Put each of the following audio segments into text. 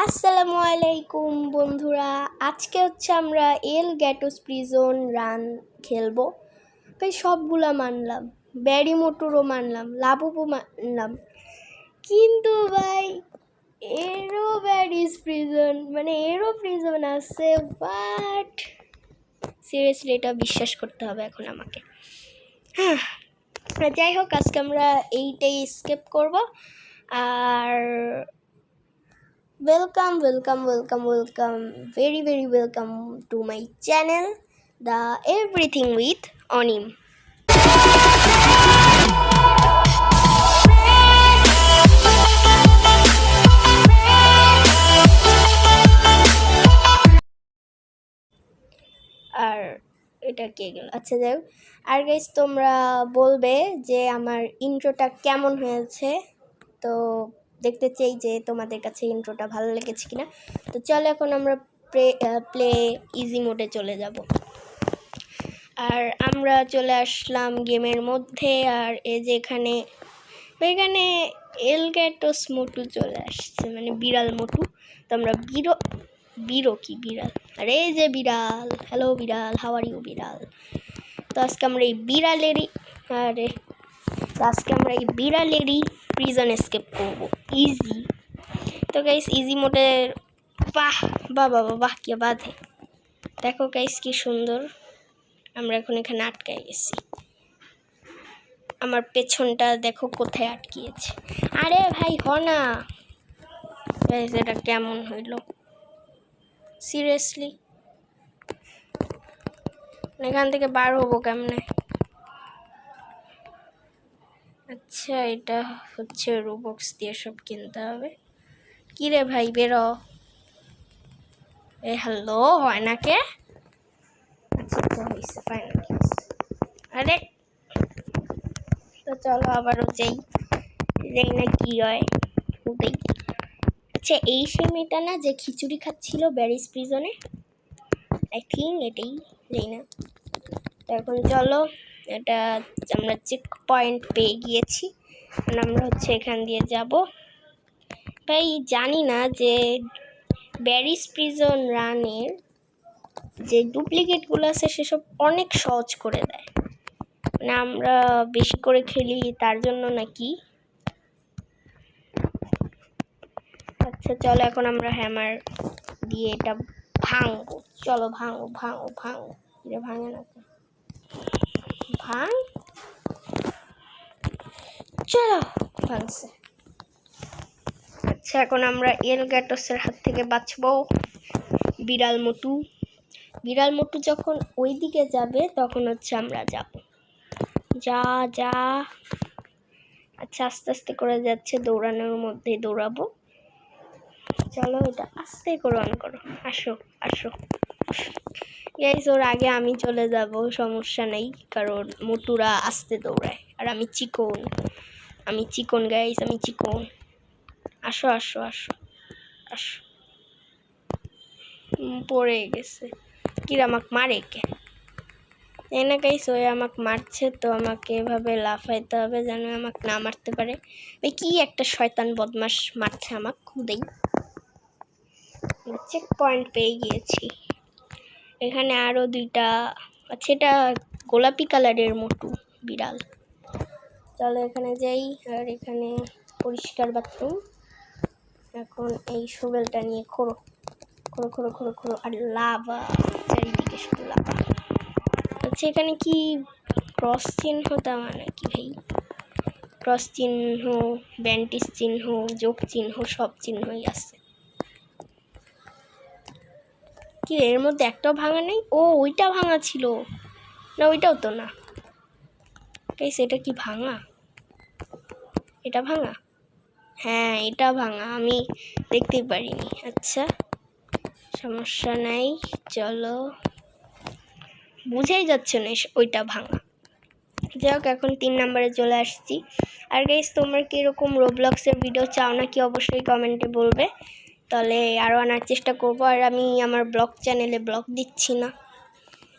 আসসালামু আলাইকুম বন্ধুরা। আজকে হচ্ছে আমরা এল গ্যাটোস প্রিজন রান খেলব। ভাই সবগুলা মানলাম ব্যারি মোটরও মানলাম লাবুবও মানলাম। কিন্তু ভাই, এরও ব্যারিস প্রিজন মানে এরও প্রিজন আছে বাট সিরিয়াসলি এটা বিশ্বাস করতে হবে এখন আমাকে। হ্যাঁ যাই হোক, আজকে আমরা এইটাই স্কেপ করব। আর welcome welcome welcome welcome very very welcome to my channel the everything with onim আর এটা কে গেল আচ্ছা যাই আর গাইজ তোমরা বলবে যে আমার ইন্ট্রোটা কেমন হয়েছে তো দেখতে চাই যে তোমাদের কাছে ইন্ট্রোটা ভালো লেগেছে কিনা। তো চলো এখন আমরা প্লে ইজি মোডে চলে যাব। আর আমরা চলে আসলাম গেমের মধ্যে, আর এই যে এখানে এখানে এলগ্যাটোস মোটু চলে আসছে মানে বিড়াল মোটু। তো আমরা বিরো বিরো কি বিড়াল? আর এই যে বিড়াল হ্যালো বিড়াল হাওয়ার ইউ বিড়াল? তো আজকে আমরা এই বিড়ালেরই, আরে আজকে আমরা এই বিড়ালেরই প্রিজন এসকেপ করব। ইজি তো গাইস ইজি মোডের বাহ বাহ বাহ বাহ কে বাধে। দেখো গাইস কি সুন্দর। আমরা এখন এখানে আটকাই গেছি। আমার পেছনটা দেখো কোথায় আটকিয়েছে। আরে ভাই হ না। গাইস এটা কেমন হইল? সিরিয়াসলি এখান থেকে বার হব কেমনে? আচ্ছা এটা হচ্ছে রোবক্স দিয়ে সব কিনতে হবে। কি রে ভাই, বেরো। এ হ্যালো হয় না কে আচ্ছা আরে, তো চলো আবারও যাই। যাই না কি হয় ওটাই আচ্ছা এই সেই মেয়েটা না যে খিচুড়ি খাচ্ছিল ব্যারিস প্রিজনে আই থিঙ্ক এটাই, যাই না। তো এখন চলো। এটা আমরা চেক পয়েন্ট পেয়ে গিয়েছি। আমরা হচ্ছে এখান দিয়ে যাব। ভাই, জানি না যে ব্যারিস প্রিজন রানের যে ডুপ্লিকেটগুলো আছে, সেসব অনেক সহজ করে দেয়। মানে আমরা বেশি করে খেলি, তার জন্য নাকি? আচ্ছা চলো এখন আমরা হ্যামার দিয়ে এটা ভাঙবো। চলো, ভাঙো ভাঙো ভাঙো। এটা ভাঙে না। ভাঙ চলো ভাঙছে আচ্ছা এখন আমরা এল হাত থেকে বাঁচবো। বিড়াল মটু বিড়াল মটু যখন ওই দিকে যাবে, তখন হচ্ছে আমরা যাব। যা যা। আচ্ছা আস্তে আস্তে করে যাচ্ছে, দৌড়ানোর মধ্যে দৌড়াবো। চলো এটা আস্তে করে অন করো। আসো আসো। গাইস ওর আগে আমি চলে যাব, সমস্যা নেই, কারণ মোটুরা আসতে দৌড়ায়, আর আমি চিকন। আমি চিকন গাইস আমি চিকন। আসো আসো আসো আসো। পড়ে গেছে। কিরা, আমাকে মারে কে? এই না গাইস ওই আমাকে মারছে, তো আমাকে এভাবে লাফাইতে হবে যেন আমাকে না মারতে পারে। ওই কি একটা শয়তান বদমাস মারছে আমাকে, খুদেই। চেক পয়েন্ট পেয়ে গিয়েছি। এখানে আরও দুইটা আচ্ছা এটা গোলাপি কালারের মোটু বিড়াল। চলো এখানে যাই, আর এখানে পরিষ্কার বাথরুম। এখন এই শোভেলটা নিয়ে খোরো খোরো খোরো খোরো খোরো আর লাভা চারিদিকে শুধু লাভা আচ্ছা এখানে কি ক্রস চিহ্ন মানে কি ভাই? ক্রস চিহ্ন ব্যান্টিস চিহ্ন, যোগ চিহ্ন, সব চিহ্নই আছে। কি এর মধ্যে একটাও ভাঙা নেই? ও, ওইটা ভাঙা ছিল। না, ওইটাও তো না। গাইস, এটা কি ভাঙা? এটা ভাঙা? হ্যাঁ এটা ভাঙা। আমি দেখতেই পারিনি। আচ্ছা সমস্যা নাই, চলো। বুঝাই যাচ্ছে না ওইটা ভাঙা। যাই হোক এখন তিন নম্বরে চলে আসছি। আর গাইস, তোমরা কীরকম রোবলক্সের ভিডিও চাও নাকি অবশ্যই কমেন্টে বলবে। তাহলে আরও আনার চেষ্টা করব, আর আমি আমার ব্লগ চ্যানেলে ব্লগ দিচ্ছি না।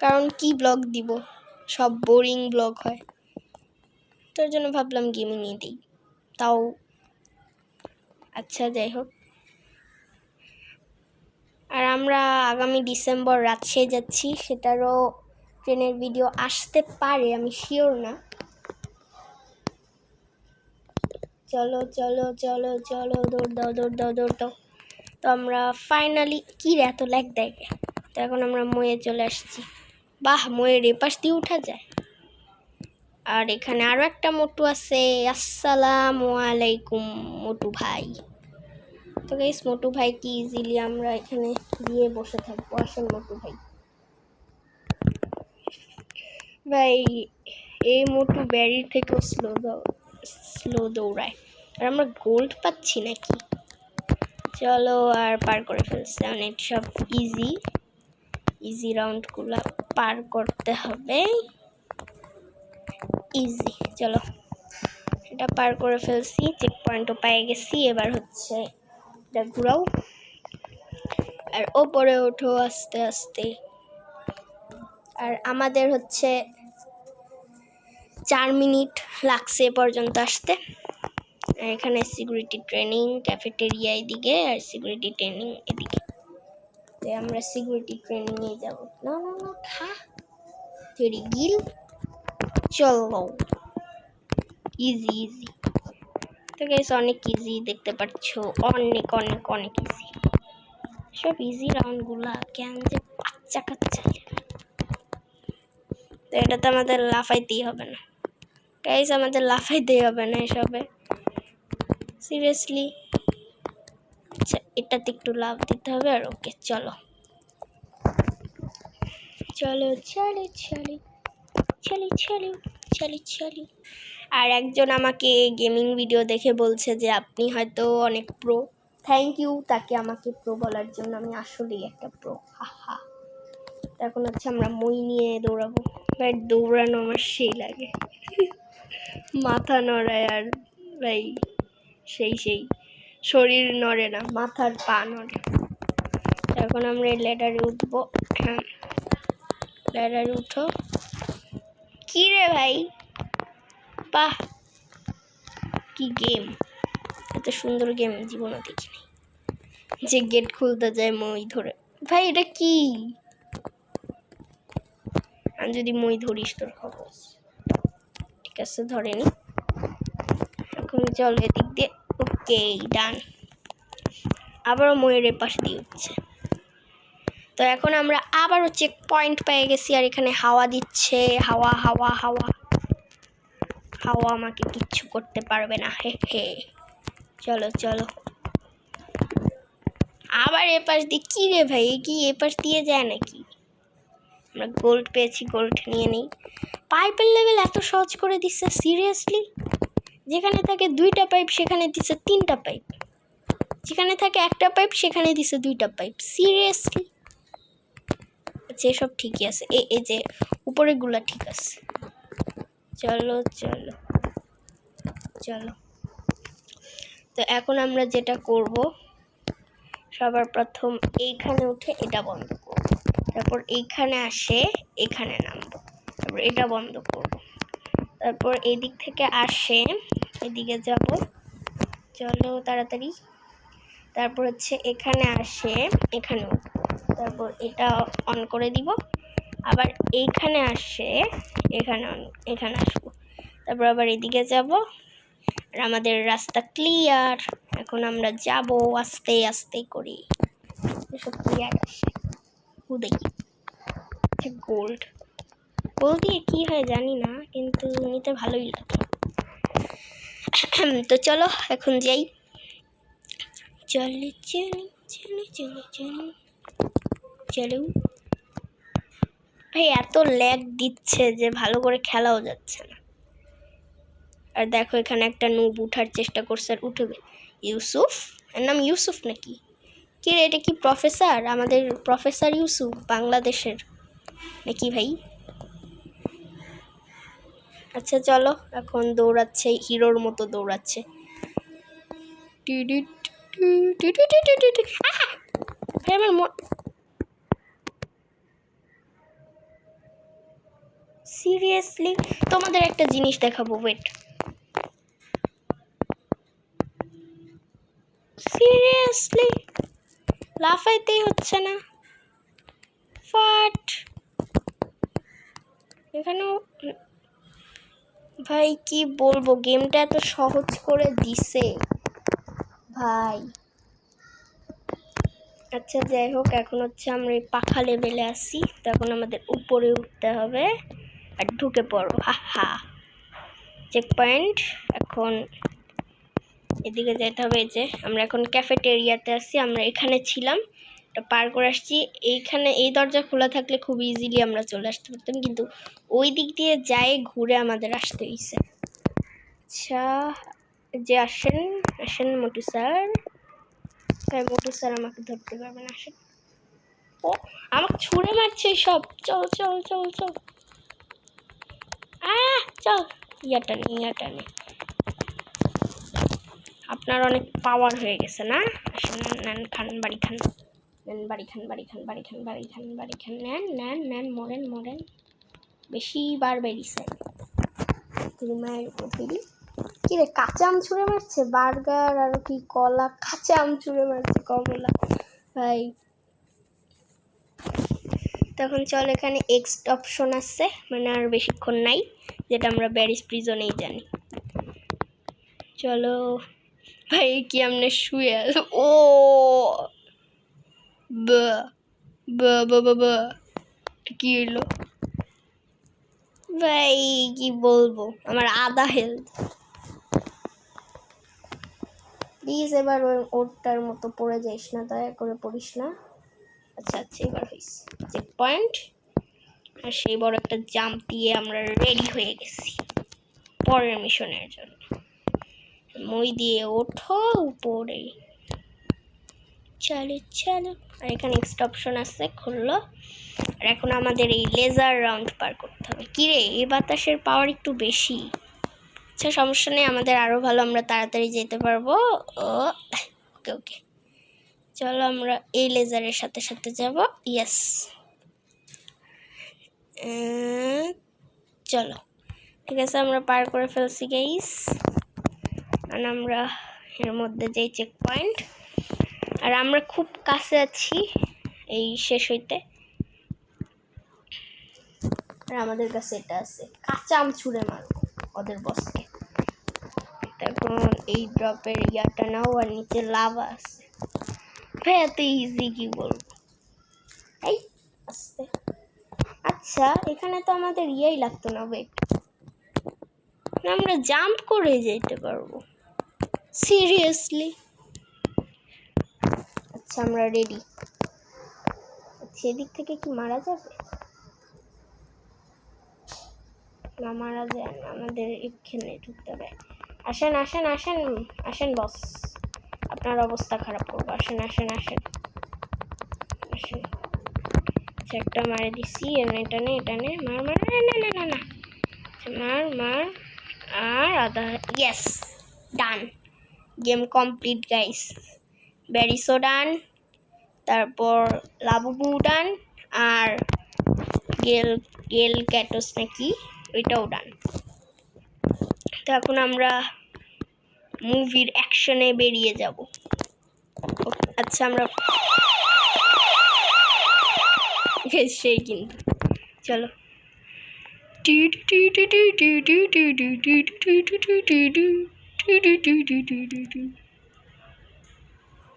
কারণ কি ব্লগ দিব? সব বোরিং ব্লগ হয়। তোর জন্য ভাবলাম গেমিংয়ে দিই। তাও আচ্ছা যাই হোক। আর আমরা আগামী ডিসেম্বর রাজশাহী যাচ্ছি, সেটারও ট্রেনের ভিডিও আসতে পারে, আমি শিওর না। চলো চলো চলো চলো, দৌড় দৌড় দাও দৌড় দাও। তো আমরা ফাইনালি কী এত ল্যাগ দেয়? তো এখন আমরা ময়ে চলে আসছি। বাহ ময়ের এপাশ দিয়ে উঠা যায়। আর এখানে আরও একটা মোটু আছে। আসসালাম আলাইকুম, মোটু ভাই। তো গাইস মোটু ভাই কি ইজিলি আমরা এখানে দিয়ে বসে থাকব? আসেন মোটু ভাই। ভাই, এই মোটু ব্যারির থেকেও স্লো স্লো দৌড়ায়। আর আমরা গোল্ড পাচ্ছি নাকি? চলো আর পার করে ফেলছি। অনেক সব ইজি ইজি রাউন্ডগুলো পার করতে হবে। ইজি চলো। এটা পার করে ফেলছি চেক পয়েন্টও পেয়ে গেছি। এবার হচ্ছে এটা ঘুরাও। আর ওপরে ওঠো আস্তে আস্তে। আর আমাদের হচ্ছে চার মিনিট লাগছে এ পর্যন্ত আসতে। এখানে সিকিউরিটি ট্রেনিং ক্যাফেটেরিয়া এদিকে আর সিকিউরিটি ট্রেনিং এদিকে। তো আমরা সিকিউরিটি ট্রেনিংয়ে যাব। না না না, খা। তেরি গিল চলো ইজি ইজি তো গাইস অনেক ইজি দেখতে পাচ্ছ। অনেক অনেক অনেক ইজি সব ইজি রাউন্ডগুলা কেন যে বাচ্চা কাচ্চা। তো এটা তো আমাদের লাফাইতেই হবে না। গাইস আমাদের লাফাইতেই হবে না এসবে। সিরিয়াসলি আচ্ছা এটাতে একটু লাভ দিতে হবে আর ওকে, চলো। চলো চলো চলো। চলি চলি চলি চলি। আর একজন আমাকে গেমিং ভিডিও দেখে বলছে যে, আপনি হয়তো অনেক প্রো থ্যাংক ইউ তাকে আমাকে প্রো বলার জন্য আমি আসলেই একটা প্রো হা হা এখন হচ্ছে আমরা মই নিয়ে দৌড়াবো। ভাই, দৌড়ানো আমার সেই লাগে। মাথা নড়ায় আর, ভাই। সেই সেই। শরীর নড়ে না, মাথার পা নড়ে। এখন আমরা এই লেডারে উঠবো। হ্যাঁ। লেডারে উঠো। কি রে ভাই? বাহ! কি গেম এত সুন্দর গেম জীবনে দেখিনি যে গেট খুলতে যায় মই ধরে। ভাই, এটা কি? আমি যদি মই ধরিস তোর খবর। ঠিক আছে ধরেনি এখন চল এদিক দিয়ে। ওকে ডান আবারও ময়ের এপাশ দিয়ে উঠছে। তো এখন আমরা আবারও চেক পয়েন্ট পেয়ে গেছি আর এখানে হাওয়া দিচ্ছে। হাওয়া হাওয়া হাওয়া। হাওয়া আমাকে কিচ্ছু করতে পারবে না। হে হে। চলো চলো। আবার এপাশ দিয়ে কী রে ভাই? কি এপাশ দিয়ে যায় নাকি? আমরা গোল্ড পেয়েছি গোল্ড নিয়ে নেই। পাইপের লেভেল এত সহজ করে দিচ্ছে সিরিয়াসলি যেখানে থাকে দুইটা পাইপ সেখানে দিচ্ছে তিনটা পাইপ যেখানে থাকে একটা পাইপ সেখানে দিছে দুইটা পাইপ সিরিয়াসলি আচ্ছা এসব ঠিকই আছে। এ, এই যে উপরেগুলা ঠিক আছে। চলো চলো চলো। তো এখন আমরা যেটা করব, সবার প্রথম এইখানে উঠে এটা বন্ধ করব। তারপর এইখানে আসে, এখানে নামবো। তারপর এটা বন্ধ করব। তারপর এদিক থেকে আসে এদিকে যাব। চলো তাড়াতাড়ি। তারপর হচ্ছে এখানে আসে এখানে উঠবো তারপর এটা অন করে দিব। আবার এইখানে আসে, এখানে on- এখানে আসব। তারপর আবার এদিকে যাব। আর আমাদের রাস্তা ক্লিয়ার এখন আমরা যাব আস্তে আস্তে করে। এসব ক্লিয়ার আসে। দেখি। গোল্ড গোল্ড দিয়ে কী হয় জানি না, কিন্তু নিতে ভালোই লাগে। তো চলো, এখন যাই। চলে চলে চলে চলে চলে, চলো। ভাই, এত ল্যাগ দিচ্ছে যে ভালো করে খেলাও যাচ্ছে না। আর দেখো, এখানে একটা নুব উঠার চেষ্টা করছে আর উঠবে। ইউসুফ? এর নাম ইউসুফ নাকি? কি রে, এটা কি প্রফেসর আমাদের প্রফেসর ইউসুফ, বাংলাদেশের। নাকি ভাই? আচ্ছা চলো এখন দৌড়াচ্ছে হিরোর মতো দৌড়াচ্ছে সিরিয়াসলি তোমাদের একটা জিনিস দেখাবো ওয়েট সিরিয়াসলি লাফাইতেই হচ্ছে না ফাট এখানেও ভাই, কি বলব? গেমটা এত সহজ করে দিছে। ভাই। আচ্ছা যাই হোক, এখন হচ্ছে আমরা এই পাখা লেভেলে আসি তো এখন আমাদের উপরে উঠতে হবে। আর ঢুকে পড়ব হা চেক পয়েন্ট এখন এদিকে যেতে হবে এই যে, আমরা এখন ক্যাফেটেরিয়াতে আসছি আমরা এখানে ছিলাম। পার করে আসছি। এইখানে এই দরজা খোলা থাকলে খুব ইজিলি আমরা চলে আসতে পারতাম। কিন্তু ওই দিক দিয়ে যাই, ঘুরে আমাদের আসতে হয়েছে আচ্ছা যে আসেন আসেন মোটু স্যার। তাই মোটু স্যার আমাকে ধরতে পারবেন, আসেন। ও, আমাকে ছুঁড়ে মারছে সব। চল চল চল চল। চল। ইয়াটা নে ইয়াটা নে। আপনার অনেক পাওয়ার হয়ে গেছে না? আসেন, নেন, খান, বাড়ি খান। নেন বাড়ি খান বাড়ি খান বাড়ি খান বাড়ি খান বাড়ি খান। নেন নেন নেন, মরেন মরেন। বেশি বার বেরিয়েছে। মায়ের উপরে কি রে, কাঁচা আম ছুঁড়ে মারছে? বার্গার আর কি কলা? কাঁচা আম ছুঁড়ে মারছে কমলা। ভাই। তখন চল, এখানে এক্সট অপশন আসছে মানে আর বেশিক্ষণ নাই, যেটা আমরা ব্যারিস প্রিজনেই জানি। চলো। ভাই, কি আমনে শুয়ে আছো? ও! বা বা বা বা কি হলো ভাই কি বলব? আমার আধা হেলথ প্লিজ এবার ওই ওরটার মতো পড়ে যাইস না, দয়া করে পড়িস না। আচ্ছা আচ্ছা এবার হয়েছে চেক পয়েন্ট আর সেই বড় একটা জাম্প দিয়ে আমরা রেডি হয়ে গেছি। পরের মিশনের জন্য। মই দিয়ে ওঠো উপরে। চলো চলো। আর এখানে নেক্সট অপশন আছে, খুললো। আর এখন আমাদের এই লেজার রাউন্ড পার করতে হবে। কিরে এই বাতাসের পাওয়ার একটু বেশি। আচ্ছা সমস্যা নেই, আমাদের আরও ভালো, আমরা তাড়াতাড়ি যেতে পারব। ও, ওকে ওকে। চলো আমরা এই লেজারের সাথে সাথে যাব। ইয়েস চলো। ঠিক আছে, আমরা পার করে ফেলছি গাইস আর আমরা এর মধ্যে যেই চেক পয়েন্ট আর আমরা খুব কাছে আছি এই শেষ হইতে। আর আমাদের কাছে এটা আছে। কাঁচা আম ছুঁড়ে মারবো ওদের বসকে তখন এই ড্রপের ইয়াটা নাও আর নিচে লাভা আছে। ভাই, এত ইজি কি বলব? এই, আস্তে। আচ্ছা এখানে তো আমাদের ইয়াই লাগতো না ওয়েট আমরা জাম্প করে যেতে পারব। সিরিয়াসলি আচ্ছা আমরা রেডি সেদিক থেকে কি মারা যাবে? না মারা যায় না আমাদের এখানে ঢুকতে হবে। আসেন আসেন আসেন আসেন বস আপনার অবস্থা খারাপ করব। আসেন আসেন আসেন। আসেন। আচ্ছা, একটা মারে দিছি এটা নে এটা নে মার মার না না না না। আচ্ছা, মার মার আর আধা yes done game complete guys ব্যারিসো done তারপর লাবুবু ডান আর গেল গেল ক্যাটোস নাকি, ওইটাও ডান। তো এখন আমরা মুভির অ্যাকশনে বেরিয়ে যাব। আচ্ছা আমরা সেই কিন্তু। চলো।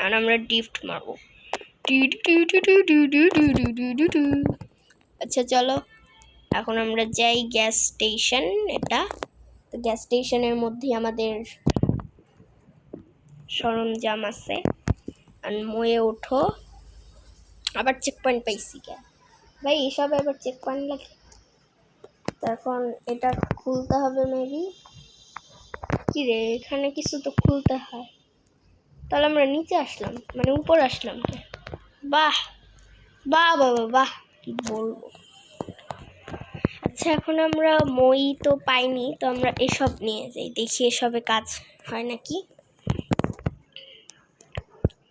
আর আমরা ডিফট মারবো। আচ্ছা চলো। এখন আমরা যাই গ্যাস স্টেশন এটা। তো গ্যাস স্টেশনের মধ্যে আমাদের সরঞ্জাম আছে। আর ময়ে ওঠো। আবার চেক পয়েন্ট পাইছি কে? ভাই এসব আবার চেক পয়েন্ট লাগে তখন এটা খুলতে হবে মেবি কি রে এখানে কিছু তো খুলতে হয়। তাহলে আমরা নিচে আসলাম মানে উপর আসলাম? বাহ বাহ বাবা বাহ কি বলব। আচ্ছা এখন আমরা মই তো পাইনি, তো আমরা এসব নিয়ে যাই, দেখি এসবে কাজ হয় নাকি।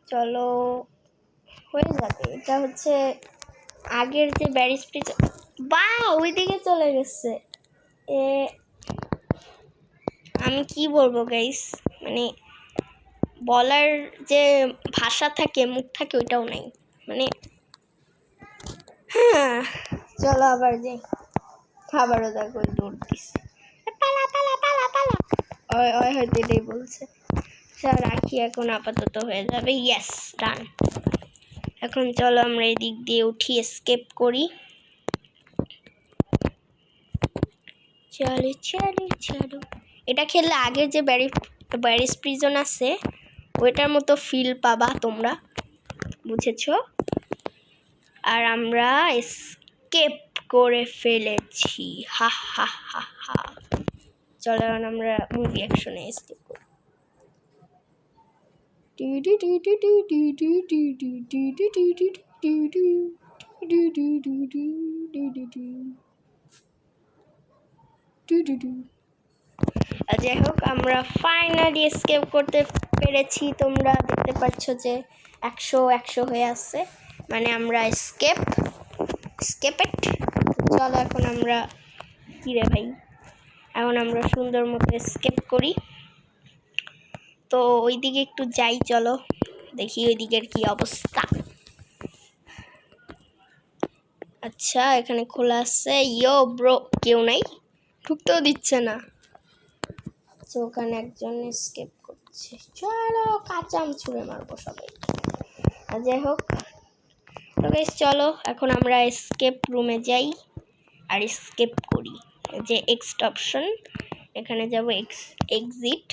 চলো, হয়ে যাবে। এটা হচ্ছে আগের যে ব্যারিস ব্রিজ বা ওইদিকে চলে গেছে। এ, আমি কি বলব গাইস মানে বলার যে ভাষা থাকে, মুখ থাকে, ওইটাও নাই। মানে হ্যাঁ চলো আবার যাই। খাবারও দেখো পালা পালা ওই ওই হয়তো এটাই বলছে। আচ্ছা রাখি এখন আপাতত হয়ে যাবে। ইয়েস ডান এখন চলো আমরা এদিক দিয়ে উঠি স্কেপ করি। চলো চলো চলো। এটা খেললে আগের যে ব্যারি ব্যারিস প্রিজন আছে ওইটার মতো ফিল পাবা তোমরা, বুঝেছ? আর আমরা স্কেপ করে ফেলেছি, হা হা হা হা। চলো আমরা মুভি অ্যাকশনে স্কেপ করি। যাই হোক, আমরা ফাইনালি স্কেপ করতে পেরেছি। তোমরা দেখতে পাচ্ছ যে একশো একশো হয়ে আছে। মানে আমরা স্কেপ স্কেপেট চলো এখন আমরা কী রে ভাই এখন আমরা সুন্দর মতো স্কেপ করি। তো ওইদিকে একটু যাই, চলো। দেখি ওই দিকের কি অবস্থা। আচ্ছা এখানে খোলা আছে। ইয়ো, ব্রো, কেউ নাই। ঢুকতেও দিচ্ছে না। আচ্ছা ওখানে একজন স্কেপ করছে। চলো কাঁচাম ছুঁড়ে মারবো সবাই। আর যাই হোক। তো গাইস চলো, এখন আমরা স্কেপ রুমে যাই আর স্কেপ করি। যে এক্সট অপশন এখানে যাব এক্স এক্সিট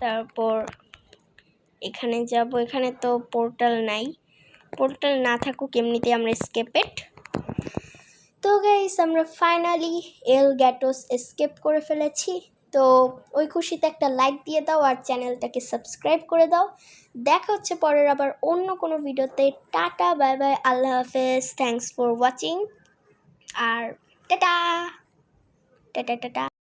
তারপর এখানে যাব, এখানে তো পোর্টাল নাই। পোর্টাল না থাকুক এমনিতে আমরা স্কেপেট তো গাইস আমরা ফাইনালি এল গ্যাটোস স্কেপ করে ফেলেছি। তো ওই খুশিতে একটা লাইক দিয়ে দাও আর চ্যানেলটাকে সাবস্ক্রাইব করে দাও। দেখা হচ্ছে পরের আবার অন্য কোনো ভিডিওতে টাটা বাই বাই আল্লাহ হাফেজ। থ্যাংকস ফর ওয়াচিং আর টাটা। Tata tata.